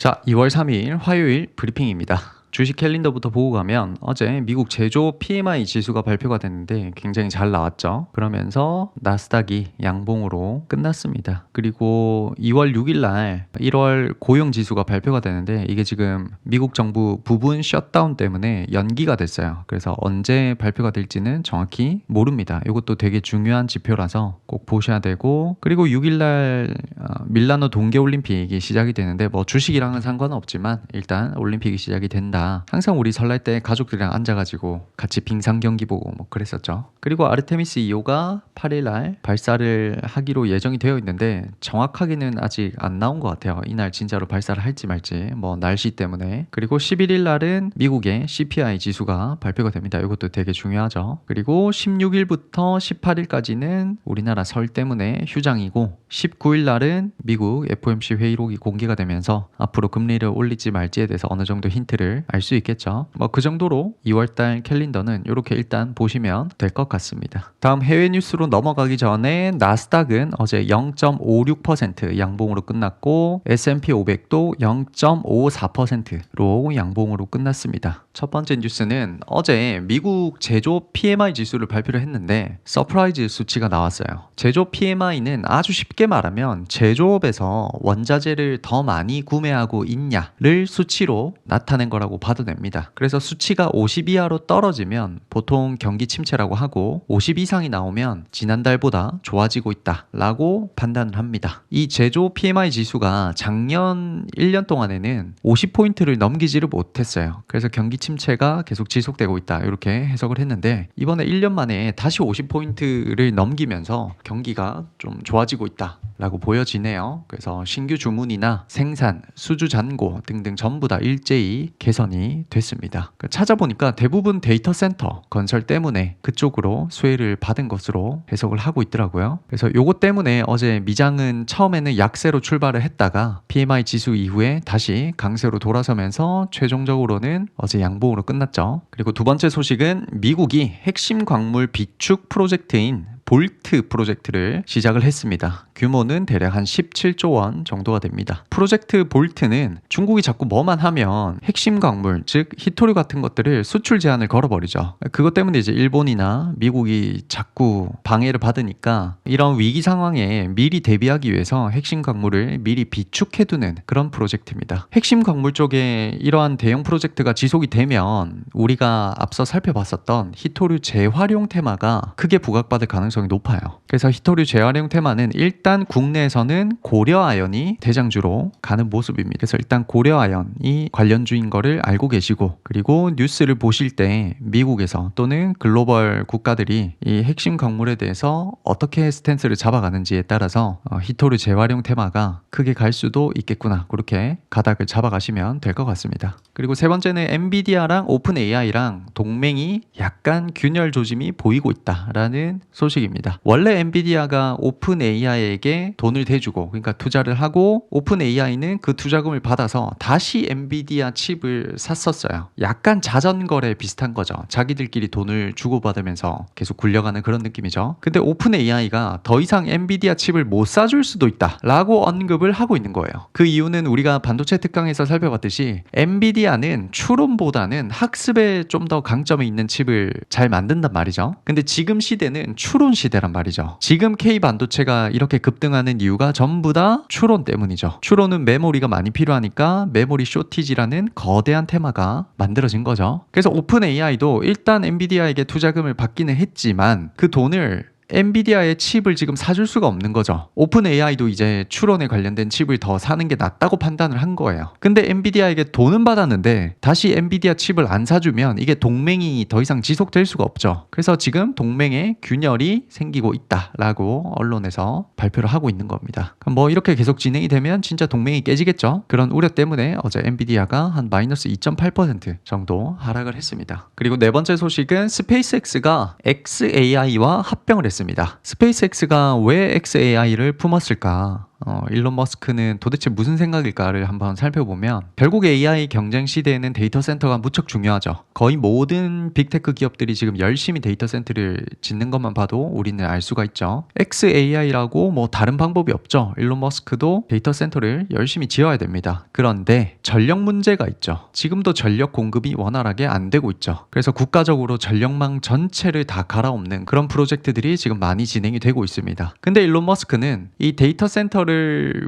자, 2월 3일 화요일 브리핑입니다. 주식 캘린더부터 보고 가면 어제 미국 제조 PMI 지수가 발표가 됐는데 굉장히 잘 나왔죠. 그러면서 나스닥이 양봉으로 끝났습니다. 그리고 2월 6일 날 1월 고용 지수가 발표가 되는데 이게 지금 미국 정부 부분 셧다운 때문에 연기가 됐어요. 그래서 언제 발표가 될지는 정확히 모릅니다. 이것도 되게 중요한 지표라서 꼭 보셔야 되고 그리고 6일 날 어, 밀라노 동계 올림픽이 시작이 되는데 뭐 주식이랑은 상관은 없지만 일단 올림픽이 시작이 된다. 항상 우리 설날 때 가족들이랑 앉아가지고 같이 빙상 경기 보고 뭐 그랬었죠. 그리고 아르테미스 2호가 8일 날 발사를 하기로 예정이 되어 있는데 정확하게는 아직 안 나온 것 같아요. 이날 진짜로 발사를 할지 말지 뭐 날씨 때문에 그리고 11일 날은 미국의 CPI 지수가 발표가 됩니다. 이것도 되게 중요하죠. 그리고 16일부터 18일까지는 우리나라 설 때문에 휴장이고 19일 날은 미국 FOMC 회의록이 공개가 되면서 앞으로 금리를 올릴지 말지에 대해서 어느 정도 힌트를 알 수 있겠죠. 뭐 그 정도로 2월달 캘린더는 이렇게 일단 보시면 될 것 같습니다. 다음 해외 뉴스로 넘어가기 전에 나스닥은 어제 0.56% 양봉으로 끝났고 S&P 500도 0.54%로 양봉으로 끝났습니다. 첫 번째 뉴스는 어제 미국 제조 PMI 지수를 발표를 했는데 서프라이즈 수치가 나왔어요. 제조 PMI는 아주 쉽게 말하면 제조업에서 원자재를 더 많이 구매하고 있냐를 수치로 나타낸 거라고 봐도 됩니다. 그래서 수치가 50 이하로 떨어지면 보통 경기 침체라고 하고 50 이상이 나오면 지난달보다 좋아지고 있다라고 판단을 합니다. 이 제조 PMI 지수가 작년 1년 동안에는 50포인트를 넘기지를 못했어요. 그래서 경기 침체가 계속 지속되고 있다. 이렇게 해석을 했는데 이번에 1년 만에 다시 50포인트를 넘기면서 경기가 좀 좋아지고 있다라고 보여지네요. 그래서 신규 주문이나 생산, 수주 잔고 등등 전부 다 일제히 개선이 됐습니다. 그 찾아보니까 대부분 데이터 센터 건설 때문에 그쪽으로 수혜를 받은 것으로 해석을 하고 있더라고요. 그래서 요것 때문에 어제 미장은 처음에는 약세로 출발을 했다가 PMI 지수 이후에 다시 강세로 돌아서면서 최종적으로는 어제 양 봉으로 끝났죠. 그리고 두 번째 소식은 미국이 핵심 광물 비축 프로젝트인 볼트 프로젝트를 시작을 했습니다. 규모는 대략 한 17조 원 정도가 됩니다. 프로젝트 볼트는 중국이 자꾸 뭐만 하면 핵심 광물, 즉 히토류 같은 것들을 수출 제한을 걸어버리죠. 그것 때문에 이제 일본이나 미국이 자꾸 방해를 받으니까 이런 위기 상황에 미리 대비하기 위해서 핵심 광물을 미리 비축해두는 그런 프로젝트입니다. 핵심 광물 쪽에 이러한 대형 프로젝트가 지속이 되면 우리가 앞서 살펴봤었던 히토류 재활용 테마가 크게 부각받을 가능성이 높아요. 그래서 히토류 재활용 테마는 일단 국내에서는 고려 아연이 대장주로 가는 모습입니다. 그래서 일단 고려 아연이 관련주인 거를 알고 계시고 그리고 뉴스를 보실 때 미국에서 또는 글로벌 국가들이 이 핵심 광물에 대해서 어떻게 스탠스를 잡아가는지에 따라서 어, 히토류 재활용 테마가 크게 갈 수도 있겠구나 그렇게 가닥을 잡아가시면 될 것 같습니다. 그리고 세 번째는 엔비디아랑 오픈 AI랑 동맹이 약간 균열 조짐이 보이고 있다라는 소식입니다. 원래 엔비디아가 오픈 AI에게 돈을 대주고 그러니까 투자를 하고 오픈 AI는 그 투자금을 받아서 다시 엔비디아 칩을 샀었어요. 약간 자전거래 비슷한 거죠. 자기들끼리 돈을 주고받으면서 계속 굴려가는 그런 느낌이죠. 근데 오픈 AI가 더 이상 엔비디아 칩을 못 사줄 수도 있다라고 언급을 하고 있는 거예요. 그 이유는 우리가 반도체 특강에서 살펴봤듯이 엔비디아는 추론보다는 학습에 좀 더 강점이 있는 칩을 잘 만든단 말이죠. 근데 지금 시대는 추론 시대란 말이죠. 지금 K 반도체가 이렇게 급등하는 이유가 전부 다 추론 때문이죠. 추론은 메모리가 많이 필요하니까 메모리 쇼티지라는 거대한 테마가 만들어진 거죠. 그래서 오픈 AI도 일단 엔비디아에게 투자금을 받기는 했지만 그 돈을 엔비디아의 칩을 지금 사줄 수가 없는 거죠. 오픈 AI도 이제 추론에 관련된 칩을 더 사는 게 낫다고 판단을 한 거예요. 근데 엔비디아에게 돈은 받았는데 다시 엔비디아 칩을 안 사주면 이게 동맹이 더 이상 지속될 수가 없죠. 그래서 지금 동맹에 균열이 생기고 있다라고 언론에서 발표를 하고 있는 겁니다. 뭐 이렇게 계속 진행이 되면 진짜 동맹이 깨지겠죠. 그런 우려 때문에 어제 엔비디아가 한 마이너스 2.8% 정도 하락을 했습니다. 그리고 네 번째 소식은 스페이스X가 XAI와 합병을 했습니다. 스페이스X가 왜 XAI를 품었을까? 어, 일론 머스크는 도대체 무슨 생각일까를 한번 살펴보면 결국 AI 경쟁 시대에는 데이터 센터가 무척 중요하죠. 거의 모든 빅테크 기업들이 지금 열심히 데이터 센터를 짓는 것만 봐도 우리는 알 수가 있죠. XAI라고 뭐 다른 방법이 없죠. 일론 머스크도 데이터 센터를 열심히 지어야 됩니다. 그런데 전력 문제가 있죠. 지금도 전력 공급이 원활하게 안 되고 있죠. 그래서 국가적으로 전력망 전체를 다 갈아엎는 그런 프로젝트들이 지금 많이 진행이 되고 있습니다. 근데 일론 머스크는 이 데이터 센터를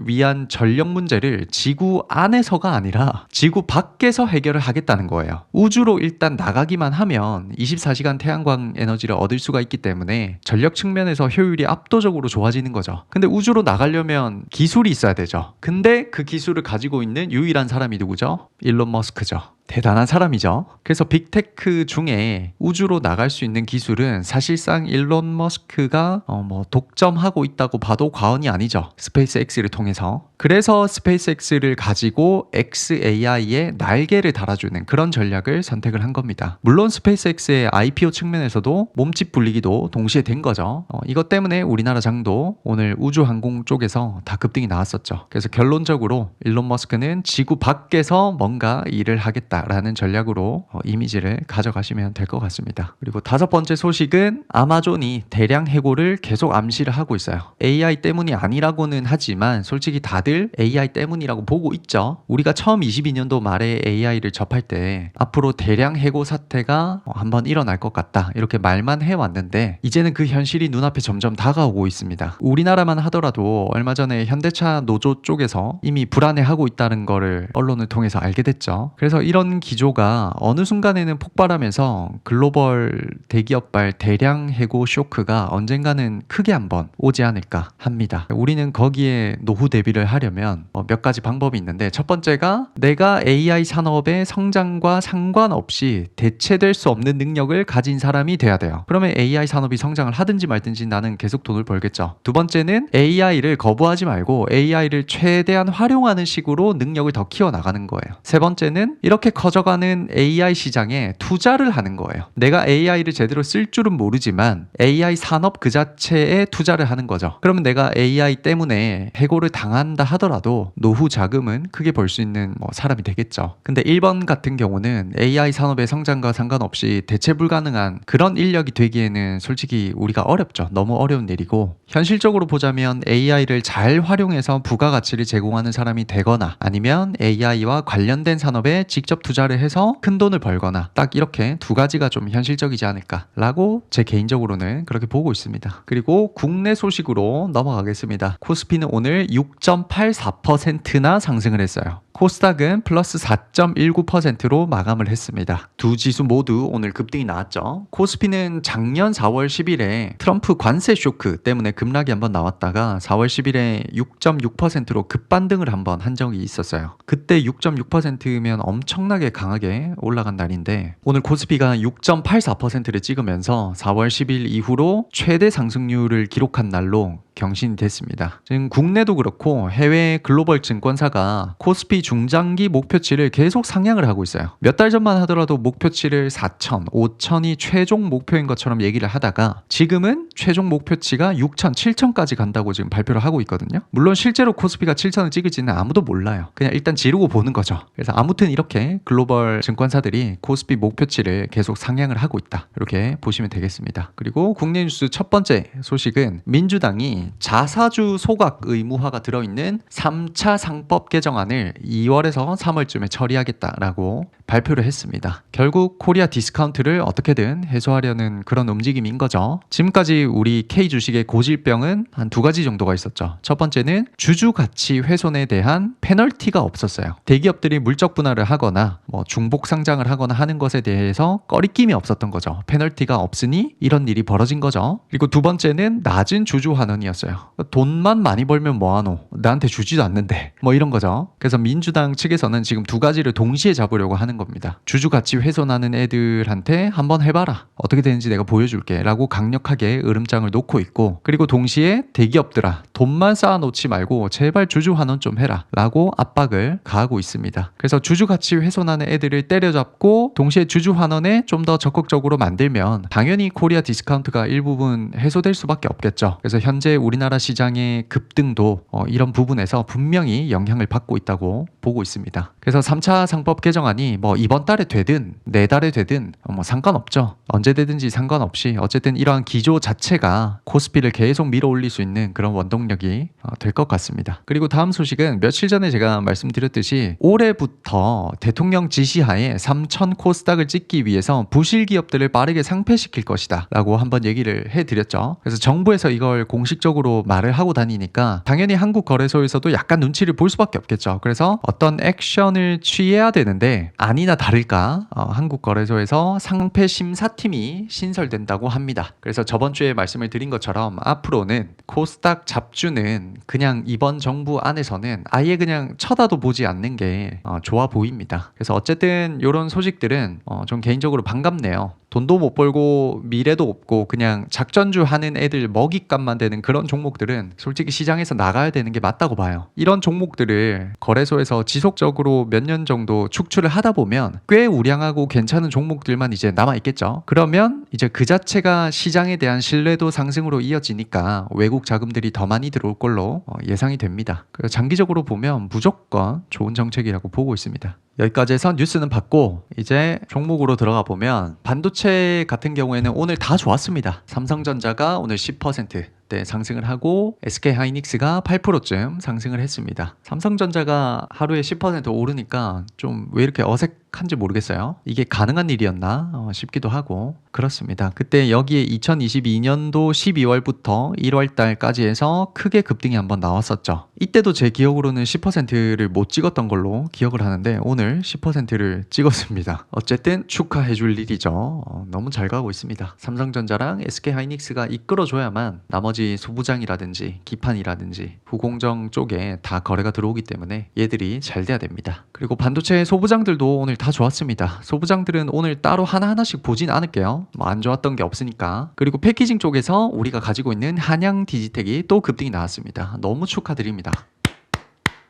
위한 전력 문제를 지구 안에서가 아니라 지구 밖에서 해결을 하겠다는 거예요. 우주로 일단 나가기만 하면 24시간 태양광 에너지를 얻을 수가 있기 때문에 전력 측면에서 효율이 압도적으로 좋아지는 거죠. 근데 우주로 나가려면 기술이 있어야 되죠. 근데 그 기술을 가지고 있는 유일한 사람이 누구죠? 일론 머스크죠. 대단한 사람이죠. 그래서 빅테크 중에 우주로 나갈 수 있는 기술은 사실상 일론 머스크가 어 뭐 독점하고 있다고 봐도 과언이 아니죠. 스페이스X를 통해서. 그래서 스페이스X를 가지고 XAI의 날개를 달아주는 그런 전략을 선택을 한 겁니다. 물론 스페이스X의 IPO 측면에서도 몸집 불리기도 동시에 된 거죠. 어, 이것 때문에 우리나라 장도 오늘 우주항공 쪽에서 다 급등이 나왔었죠. 그래서 결론적으로 일론 머스크는 지구 밖에서 뭔가 일을 하겠다 라는 전략으로 어, 이미지를 가져가시면 될 것 같습니다. 그리고 다섯 번째 소식은 아마존이 대량 해고를 계속 암시를 하고 있어요. AI 때문이 아니라고는 하지만 솔직히 다들 AI 때문이라고 보고 있죠. 우리가 처음 22년도 말에 AI를 접할 때 앞으로 대량 해고 사태가 어, 한번 일어날 것 같다 이렇게 말만 해왔는데 이제는 그 현실이 눈앞에 점점 다가오고 있습니다. 우리나라만 하더라도 얼마 전에 현대차 노조 쪽에서 이미 불안해하고 있다는 거를 언론을 통해서 알게 됐죠. 그래서 이런 기조가 어느 순간에는 폭발하면서 글로벌 대기업발 대량 해고 쇼크가 언젠가는 크게 한번 오지 않을까 합니다. 우리는 거기에 노후 대비를 하려면 어, 몇 가지 방법이 있는데 첫 번째가 내가 AI 산업의 성장과 상관없이 대체될 수 없는 능력을 가진 사람이 돼야 돼요. 그러면 AI 산업이 성장을 하든지 말든지 나는 계속 돈을 벌겠죠. 두 번째는 AI를 거부하지 말고 AI를 최대한 활용하는 식으로 능력을 더 키워나가는 거예요. 세 번째는 이렇게 커져가는 AI 시장에 투자를 하는 거예요. 내가 AI를 제대로 쓸 줄은 모르지만 AI 산업 그 자체에 투자를 하는 거죠. 그러면 내가 AI 때문에 해고를 당한다 하더라도 노후 자금은 크게 벌 수 있는 뭐 사람이 되겠죠. 근데 1번 같은 경우는 AI 산업의 성장과 상관없이 대체 불가능한 그런 인력이 되기에는 솔직히 우리가 어렵죠. 너무 어려운 일이고 현실적으로 보자면 AI를 잘 활용해서 부가가치를 제공하는 사람이 되거나 아니면 AI와 관련된 산업에 직접 투자를 해서 큰 돈을 벌거나 딱 이렇게 두 가지가 좀 현실적이지 않을까라고 제 개인적으로는 그렇게 보고 있습니다. 그리고 국내 소식으로 넘어가겠습니다. 코스피는 오늘 6.84%나 상승을 했어요. 코스닥은 플러스 4.19%로 마감을 했습니다. 두 지수 모두 오늘 급등이 나왔죠. 코스피는 작년 4월 10일에 트럼프 관세 쇼크 때문에 급락이 한번 나왔다가 4월 10일에 6.6%로 급반등을 한번 한 적이 있었어요. 그때 6.6%면 엄청 나게 강하게 올라간 날인데 오늘 코스피가 6.84%를 찍으면서 4월 10일 이후로 최대 상승률을 기록한 날로 경신이 됐습니다. 지금 국내도 그렇고 해외 글로벌 증권사가 코스피 중장기 목표치를 계속 상향을 하고 있어요. 몇 달 전만 하더라도 목표치를 4천, 5천이 최종 목표인 것처럼 얘기를 하다가 지금은 최종 목표치가 6천, 7천까지 간다고 지금 발표를 하고 있거든요. 물론 실제로 코스피가 7천을 찍을지는 아무도 몰라요. 그냥 일단 지르고 보는 거죠. 그래서 아무튼 이렇게 글로벌 증권사들이 코스피 목표치를 계속 상향을 하고 있다. 이렇게 보시면 되겠습니다. 그리고 국내 뉴스 첫 번째 소식은 민주당이 자사주 소각 의무화가 들어있는 3차 상법 개정안을 2월에서 3월쯤에 처리하겠다라고 발표를 했습니다. 결국 코리아 디스카운트를 어떻게든 해소하려는 그런 움직임인 거죠. 지금까지 우리 K 주식의 고질병은 한 두 가지 정도가 있었죠. 첫 번째는 주주 가치 훼손에 대한 페널티가 없었어요. 대기업들이 물적 분할을 하거나 뭐 중복 상장을 하거나 하는 것에 대해서 꺼리낌이 없었던 거죠. 페널티가 없으니 이런 일이 벌어진 거죠. 그리고 두 번째는 낮은 주주 환원이었 어요. 돈만 많이 벌면 뭐하노? 나한테 주지도 않는데. 뭐 이런 거죠. 그래서 민주당 측에서는 지금 두 가지를 동시에 잡으려고 하는 겁니다. 주주 가치 훼손하는 애들한테 한번 해봐라. 어떻게 되는지 내가 보여줄게. 라고 강력하게 으름장을 놓고 있고, 그리고 동시에 대기업들아, 돈만 쌓아놓지 말고 제발 주주 환원 좀 해라. 라고 압박을 가하고 있습니다. 그래서 주주 가치 훼손하는 애들을 때려잡고, 동시에 주주 환원에 좀 더 적극적으로 만들면 당연히 코리아 디스카운트가 일부분 해소될 수밖에 없겠죠. 그래서 현재 우리나라 시장의 급등도 어, 이런 부분에서 분명히 영향을 받고 있다고 보고 있습니다. 그래서 3차 상법 개정안이 뭐 이번 달에 되든 내달에 되든 어, 뭐 상관없죠. 언제 되든지 상관없이 어쨌든 이러한 기조 자체가 코스피를 계속 밀어 올릴 수 있는 그런 원동력이 어, 될것 같습니다. 그리고 다음 소식은 며칠 전에 제가 말씀드렸듯이 올해부터 대통령 지시하에 3천 코스닥을 찍기 위해서 부실 기업들을 빠르게 상폐시킬 것이다 라고 한번 얘기를 해드렸죠. 그래서 정부에서 이걸 공식적으로 말을 하고 다니니까 당연히 한국 거래소에서도 약간 눈치를 볼 수밖에 없겠죠. 그래서 어떤 액션을 취해야 되는데 아니나 다를까 어, 한국 거래소에서 상폐 심사팀이 신설된다고 합니다. 그래서 저번 주에 말씀을 드린 것처럼 앞으로는 코스닥 잡주는 그냥 이번 정부 안에서는 아예 그냥 쳐다도 보지 않는 게 어, 좋아 보입니다. 그래서 어쨌든 이런 소식들은 어, 좀 개인적으로 반갑네요. 돈도 못 벌고 미래도 없고 그냥 작전주 하는 애들 먹잇감만 되는 그런 종목들은 솔직히 시장에서 나가야 되는 게 맞다고 봐요. 이런 종목들을 거래소에서 지속적으로 몇 년 정도 축출을 하다 보면 꽤 우량하고 괜찮은 종목들만 이제 남아 있겠죠. 그러면 이제 그 자체가 시장에 대한 신뢰도 상승으로 이어지니까 외국 자금들이 더 많이 들어올 걸로 어, 예상이 됩니다. 그래서 장기적으로 보면 무조건 좋은 정책이라고 보고 있습니다. 여기까지 해서 뉴스는 받고 이제 종목으로 들어가 보면 반도체 같은 경우에는 오늘 다 좋았습니다. 삼성전자가 오늘 10% 대 상승을 하고 SK 하이닉스가 8%쯤 상승을 했습니다. 삼성전자가 하루에 10% 오르니까 좀 왜 이렇게 어색한지 모르겠어요. 이게 가능한 일이었나 어, 싶기도 하고 그렇습니다. 그때 여기에 2022년도 12월부터 1월 달까지 해서 크게 급등이 한번 나왔었죠. 이때도 제 기억으로는 10%를 못 찍었던 걸로 기억을 하는데 오늘 10%를 찍었습니다. 어쨌든 축하해 줄 일이죠. 어, 너무 잘 가고 있습니다. 삼성전자랑 SK 하이닉스가 이끌어줘야만 나머지 소부장이라든지 기판이라든지 후공정 쪽에 다 거래가 들어오기 때문에 얘들이 잘 돼야 됩니다. 그리고 반도체 소부장들도 오늘 다 좋았습니다. 소부장들은 오늘 따로 하나하나씩 보진 않을게요. 뭐 안 좋았던 게 없으니까. 그리고 패키징 쪽에서 우리가 가지고 있는 한양 디지텍이 또 급등이 나왔습니다. 너무 축하드립니다.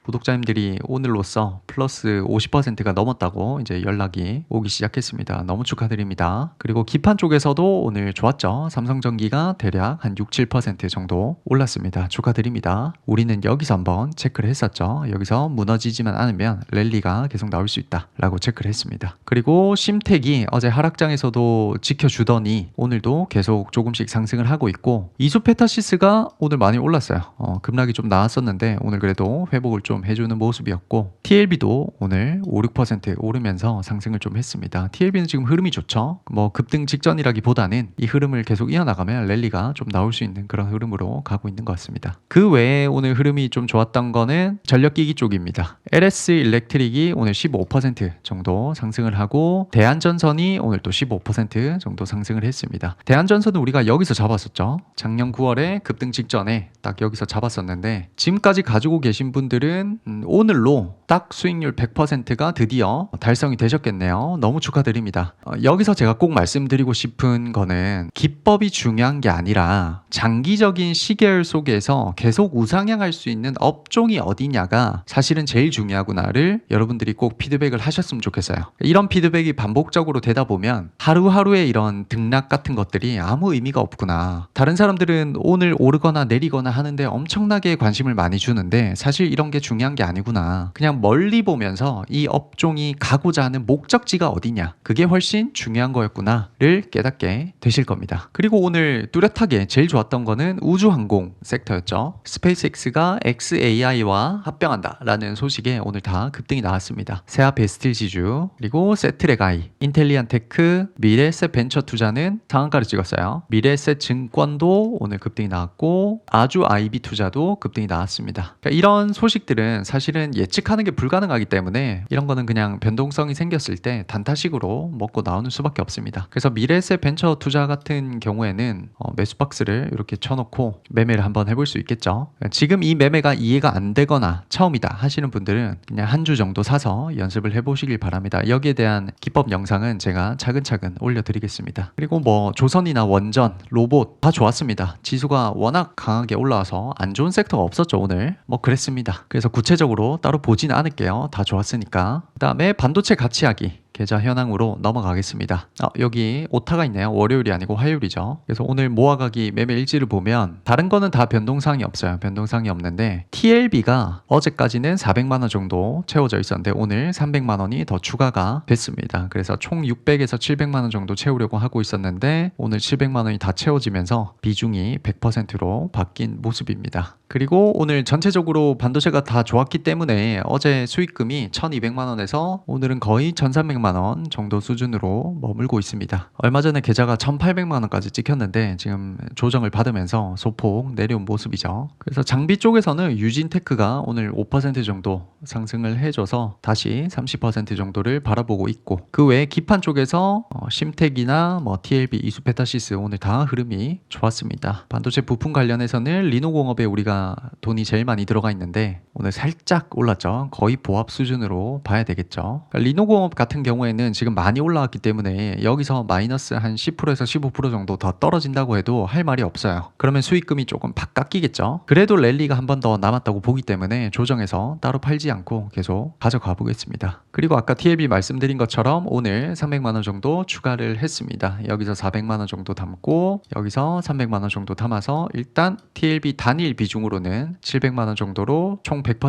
구독자님들이 오늘로써 플러스 50%가 넘었다고 이제 연락이 오기 시작했습니다. 너무 축하드립니다. 그리고 기판 쪽에서도 오늘 좋았죠. 삼성전기가 대략 한 6, 7% 정도 올랐습니다. 축하드립니다. 우리는 여기서 한번 체크를 했었죠. 여기서 무너지지만 않으면 랠리가 계속 나올 수 있다 라고 체크를 했습니다. 그리고 심택이 어제 하락장에서도 지켜주더니 오늘도 계속 조금씩 상승을 하고 있고 이수페타시스가 오늘 많이 올랐어요. 어, 급락이 좀 나왔었는데 오늘 그래도 회복을 좀 해주는 모습이었고 TLB도 오늘 5, 6% 오르면서 상승을 좀 했습니다. TLB는 지금 흐름이 좋죠. 뭐 급등 직전이라기보다는 이 흐름을 계속 이어나가면 랠리가 좀 나올 수 있는 그런 흐름으로 가고 있는 것 같습니다. 그 외에 오늘 흐름이 좀 좋았던 거는 전력기기 쪽입니다. LS 일렉트릭이 오늘 15% 정도 상승을 하고 대한전선이 오늘 또 15% 정도 상승을 했습니다. 대한전선은 우리가 여기서 잡았었죠. 작년 9월에 급등 직전에 딱 여기서 잡았었는데 지금까지 가지고 계신 분들은 음, 오늘로 딱 수익률 100%가 드디어 달성이 되셨겠네요. 너무 축하드립니다. 어, 여기서 제가 꼭 말씀드리고 싶은 거는 기법이 중요한 게 아니라 장기적인 시계열 속에서 계속 우상향할 수 있는 업종이 어디냐가 사실은 제일 중요하구나를 여러분들이 꼭 피드백을 하셨으면 좋겠어요. 이런 피드백이 반복적으로 되다 보면 하루하루의 이런 등락 같은 것들이 아무 의미가 없구나. 다른 사람들은 오늘 오르거나 내리거나 하는데 엄청나게 관심을 많이 주는데 사실 이런 게 중요한 게 아니구나. 그냥 멀리 보면서 이 업종이 가고자 하는 목적지가 어디냐. 그게 훨씬 중요한 거였구나를 깨닫게 되실 겁니다. 그리고 오늘 뚜렷하게 제일 좋았던 거는 우주항공 섹터였죠. 스페이스X가 XAI와 합병한다라는 소식에 오늘 다 급등이 나왔습니다. 세아 베스틸 지주 그리고 세트레가이, 인텔리안테크, 미래에셋 벤처 투자는 상한가를 찍었어요. 미래에셋 증권도 오늘 급등이 나왔고 아주 아이비 투자도 급등이 나왔습니다. 그러니까 이런 소식들은 사실은 예측하는 게 불가능하기 때문에 이런 거는 그냥 변동성이 생겼을 때 단타식으로 먹고 나오는 수밖에 없습니다. 그래서 미래에셋 벤처 투자 같은 경우에는 어, 매수 박스를 이렇게 쳐놓고 매매를 한번 해볼 수 있겠죠. 지금 이 매매가 이해가 안 되거나 처음이다 하시는 분들은 그냥 한 주 정도 사서 연습을 해보시길 바랍니다. 여기에 대한 기법 영상은 제가 차근차근 올려드리겠습니다. 그리고 뭐 조선이나 원전, 로봇 다 좋았습니다. 지수가 워낙 강하게 올라와서 안 좋은 섹터가 없었죠 오늘. 뭐 그랬습니다. 그래서 구체적으로 따로 보진 않을게요. 다 좋았으니까. 그 다음에 반도체 가치하기. 계좌 현황으로 넘어가겠습니다. 아, 여기 오타가 있네요. 월요일이 아니고 화요일이죠. 그래서 오늘 모아가기 매매 일지를 보면 다른 거는 다 변동사항이 없어요. 변동사항이 없는데 TLB가 어제까지는 400만 원 정도 채워져 있었는데 오늘 300만 원이 더 추가가 됐습니다. 그래서 총 600에서 700만 원 정도 채우려고 하고 있었는데 오늘 700만 원이 다 채워지면서 비중이 100%로 바뀐 모습입니다. 그리고 오늘 전체적으로 반도체가 다 좋았기 때문에 어제 수익금이 1200만 원에서 오늘은 거의 1300만 원 정도 수준으로 머물고 있습니다. 얼마 전에 계좌가 1800만 원까지 찍혔는데 지금 조정을 받으면서 소폭 내려온 모습이죠. 그래서 장비 쪽에서는 유진테크가 오늘 5% 정도 상승을 해줘서 다시 30% 정도를 바라보고 있고 그 외에 기판 쪽에서 어, 심텍이나 뭐 TLB, 이수페타시스 오늘 다 흐름이 좋았습니다. 반도체 부품 관련해서는 리노공업에 우리가 돈이 제일 많이 들어가 있는데 오늘 살짝 올랐죠. 거의 보합 수준으로 봐야 되겠죠. 그러니까 리노공업 같은 경우에는 지금 많이 올라왔기 때문에 여기서 마이너스 한 10%에서 15% 정도 더 떨어진다고 해도 할 말이 없어요. 그러면 수익금이 조금 팍 깎이겠죠. 그래도 랠리가 한 번 더 남았다고 보기 때문에 조정해서 따로 팔지 않고 계속 가져가 보겠습니다. 그리고 아까 TLB 말씀드린 것처럼 오늘 300만 원 정도 추가를 했습니다. 여기서 400만 원 정도 담고 여기서 300만 원 정도 담아서 일단 TLB 단일 비중으로는 700만 원 정도로 총 100%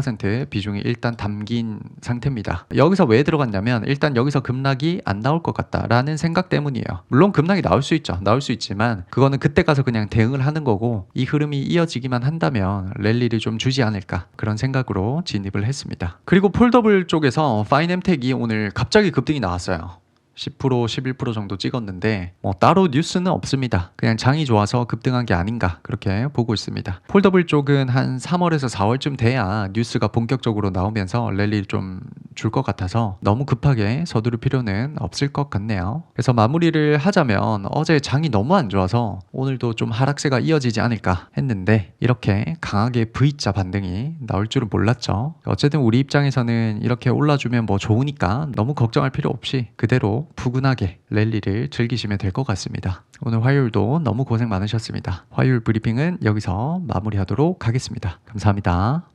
비중이 일단 담긴 상태입니다. 여기서 왜 들어갔냐면 일단 여기서 급락이 안 나올 것 같다라는 생각 때문이에요. 물론 급락이 나올 수 있죠. 나올 수 있지만 그거는 그때 가서 그냥 대응을 하는 거고 이 흐름이 이어지기만 한다면 랠리를 좀 주지 않을까 그런 생각으로 진입을 했습니다. 그리고 폴더블 쪽에서 파이nem텍이 오늘 갑자기 급등이 나왔어요. 10% 11% 정도 찍었는데 뭐 따로 뉴스는 없습니다. 그냥 장이 좋아서 급등한 게 아닌가 그렇게 보고 있습니다. 폴더블 쪽은 한 3월에서 4월쯤 돼야 뉴스가 본격적으로 나오면서 랠리를 좀줄 것 같아서 너무 급하게 서두를 필요는 없을 것 같네요. 그래서 마무리를 하자면 어제 장이 너무 안 좋아서 오늘도 좀 하락세가 이어지지 않을까 했는데 이렇게 강하게 V자 반등이 나올 줄은 몰랐죠. 어쨌든 우리 입장에서는 이렇게 올라주면 뭐 좋으니까 너무 걱정할 필요 없이 그대로 푸근하게 랠리를 즐기시면 될 것 같습니다. 오늘 화요일도 너무 고생 많으셨습니다. 화요일 브리핑은 여기서 마무리하도록 하겠습니다. 감사합니다.